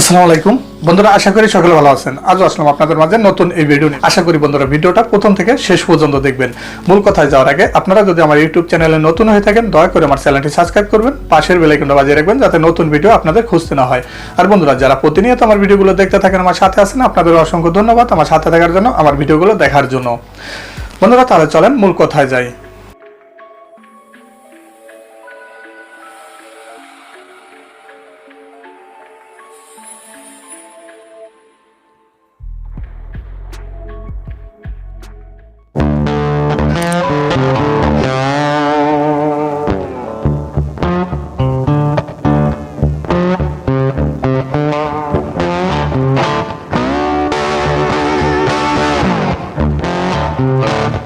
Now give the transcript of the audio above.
আসসালামু আলাইকুম। বন্ধুরা, আশা করি সকলে ভালো আছেন। আজও আসলাম আপনাদের মাঝে নতুন এই ভিডিও নিয়ে। আশা করি বন্ধুরা, ভিডিওটা প্রথম থেকে শেষ পর্যন্ত দেখবেন। মূল কথায় যাওয়ার আগে, আপনারা যদি আমার ইউটিউব চ্যানেলে নতুন হয়ে থাকেন, দয়া করে আমার চ্যানেলটি সাবস্ক্রাইব করবেন, পাশের বেলাইকনটা বাজিয়ে রাখবেন, যাতে নতুন ভিডিও আপনাদের খুঁজতে না হয়। আর বন্ধুরা, যারা প্রতিনিয়ত আমার ভিডিওগুলো দেখতে থাকেন, আমার সাথে আছেন আপনাদের অসংখ্য ধন্যবাদ আমার সাথে থাকার জন্য, আমার ভিডিওগুলো দেখার জন্য। বন্ধুরা, তাহলে চলেন, মূল কথায় যাই। Thank